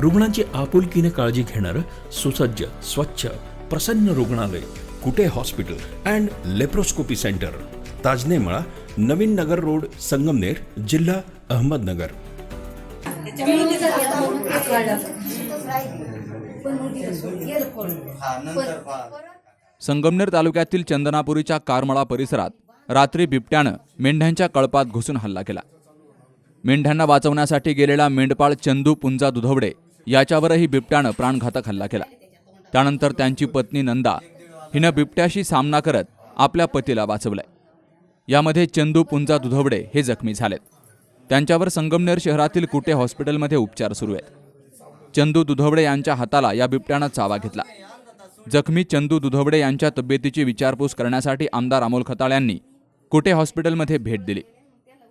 रुग्णांची आपुलकीने काळजी घेणारं सुसज्ज स्वच्छ प्रसन्न रुग्णालय Kute hospital and laparoscopy centre. Tajnemala Navin Nagar road Sangamner जिल्हा अहमदनगर. संगमनेर तालुक्यातील चंदनापुरीच्या कारमळा परिसरात रात्री बिबट्यानं मेंढ्यांच्या कळपात घुसून हल्ला केला. मेंढ्यांना वाचवण्यासाठी गेलेला मेंढपाळ चंदू पुंजा दुधवडे याच्यावरही बिबट्यानं प्राणघातक हल्ला केला. त्यानंतर त्यांची पत्नी नंदा हिनं बिबट्याशी सामना करत आपल्या पतीला वाचवलंय. यामध्ये चंदू पुंजा दुधवडे हे जखमी झालेत. त्यांच्यावर संगमनेर शहरातील कुटे हॉस्पिटलमध्ये उपचार सुरू आहेत. चंदू दुधवडे यांच्या हाताला या बिबट्यानं चावा घेतला. जखमी चंदू दुधवडे यांच्या तब्येतीची विचारपूस करण्यासाठी आमदार अमोल खताळ यांनी कुटे हॉस्पिटलमध्ये भेट दिली.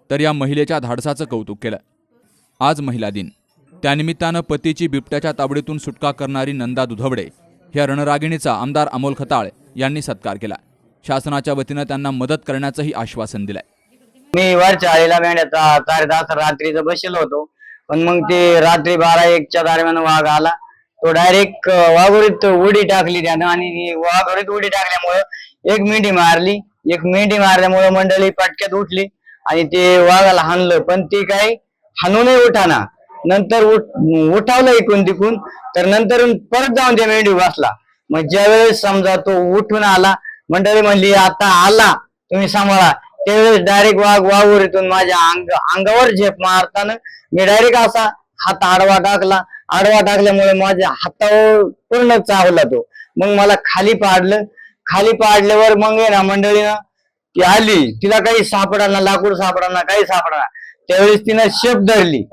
तर या महिलेच्या धाडसाचं कौतुक केलं. आज महिला दिन. त्यानिमित्तानं पतीची बिबट्याच्या तावडीतून सुटका करणारी नंदा दुधवडे ह्या रणरागिणीचा आमदार अमोल खताळ यांनी सत्कार केला. शासनाच्या वतीनं त्यांना मदत करण्याचंही आश्वासन दिलंय. मी वरच्या आईला मेंढ्याचा चार तास रात्रीचं बसेल होतो. पण मग ते रात्री बारा एकच्या दरम्यान वाघ आला. तो डायरेक्ट वाघोरीत उडी टाकली त्यानं आणि वाघोरीत उडी टाकल्यामुळं एक मेंढी मारली. एक मेंढी मारल्यामुळं मंडळी पटक्यात उठली आणि ते वाघाला हाणलं. पण ती काही हाणूनही उठाना. नंतर उठ उठावलं इकून तिकून तर नंतर परत जाऊन त्या मेंढी बसला. मग ज्यावेळेस समजा तो उठून आला मंडळी म्हणली आता आला तुम्ही सांभाळा. त्यावेळेस डायरेक्ट वाघ वाघोरीतून माझ्या अंग अंगावर झेप मारताना मी डायरेक्ट असा हात आडवा टाकला. आडवा टाकल्यामुळे माझ्या हातावर पूर्ण चावला तो. मग मला खाली पाडलं. खाली पाडल्यावर मग ये ना मंडळीनं ती आली. तिला काही सापडाना लाकूड सापडाना काही सापडाना त्यावेळेस तिनं शेप धरली.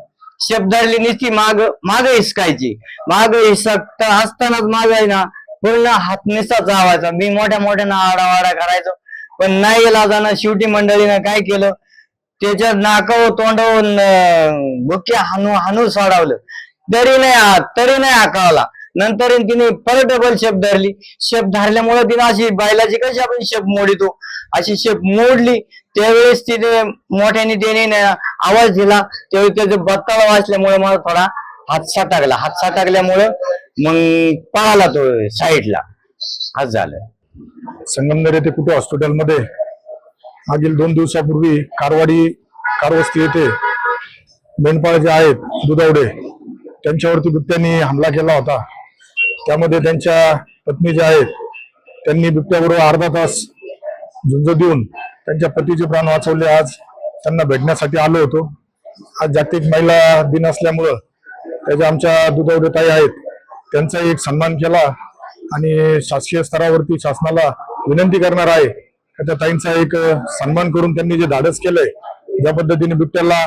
शेप धरली नुसती माग माग हिसकायची. माग हिसकता असतानाच माग आहे ना पूर्ण हात निसा चावायचा. मी मोठ्या मोठ्यानं आडावाडा करायचो. पण नाही लाजाना शेवटी मंडळीनं काय केलं? त्याच्या नाकाव तोंडावर बुक्या हानू हानू सोडावलं. तरी नाही आ- तरी नाही आकावला. नंतर तिने परत डबल शेप धरली. शेप धरल्यामुळे तिने अशी बैलाची कशी आपण शेप मोडितो? अशी शेप मोडली. त्यावेळेस तिने मोठ्याने त्याने आवाज दिला. त्यावेळी त्याचं बत्ताळ वाचल्यामुळे मला थोडा हातसा टाकला हातसा टाकल्यामुळे मग पळाला तो साईडला. हात झालं. संगमनेर येथे कुठे हॉस्पिटलमध्ये मागील दोन दिवसापूर्वी कारवाडी कारवस्ती येथे मेंढपाळ जे आहेत दुधावडे त्यांच्यावरती बिबट्याने हमला केला होता. त्यामध्ये त्यांच्या पत्नी ज्या आहेत त्यांनी बिबट्याबरोबर अर्धा तास झुंज देऊन त्यांच्या पतीचे प्राण वाचवले. आज त्यांना भेटण्यासाठी आलो होतो. आज जागतिक महिला दिन असल्यामुळं त्याच्या आमच्या दुधावडे ताई आहेत त्यांचा एक सन्मान केला आणि शासकीय स्तरावरती शासनाला विनंती करणार आहे का त्या ताईंचा एक सन्मान करून त्यांनी जे धाडस केलंय ज्या पद्धतीने बिबट्याला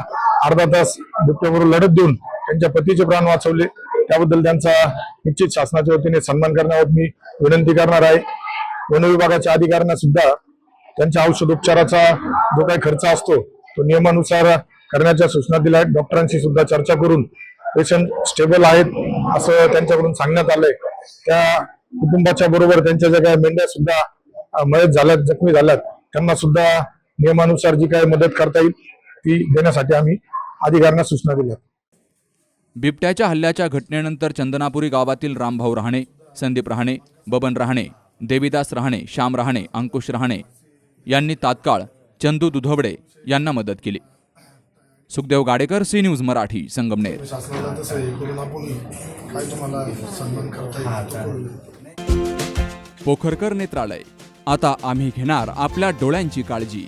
अर्धा तास बिबट्याबरोबर लढत देऊन त्यांच्या पतीचे प्राण वाचवले. त्याबद्दल त्यांचा निश्चित शासनाच्या वतीने सन्मान करण्यावर मी विनंती करणार आहे. वन विभागाच्या अधिकाऱ्यांना सुद्धा त्यांच्या औषधोपचाराचा जो काही खर्च असतो तो नियमानुसार करण्याच्या सूचना दिल्या आहेत. डॉक्टरांशी सुद्धा चर्चा करून पेशंट स्टेबल आहेत असं त्यांच्याकडून सांगण्यात आलंय. त्या कुटुंबाच्या बरोबर त्यांच्या ज्या काही मेंढ्या सुद्धा अं, मयत झाल्यात जखमी झाल्यात त्यांना सुद्धा नियमानुसार जी काही मदत करता येईल ती देण्यासाठी आम्ही अधिकाऱ्यांना सूचना दिल्या बिबट्याच्या हल्ल्याच्या घटनेनंतर चंदनापुरी गावातील रामभाऊ राहणे संदीप रहाणे बबन रहाणे देवीदास राहणे श्याम रहाणे अंकुश रहाणे यांनी तात्काळ चंदू दुधवडे यांना मदत केली. Sukhdev Gadekar C news Marathi Sangamner. Pokharkar नेत्रालय आता आम्ही घेणार आपल्या डोळ्यांची काळजी.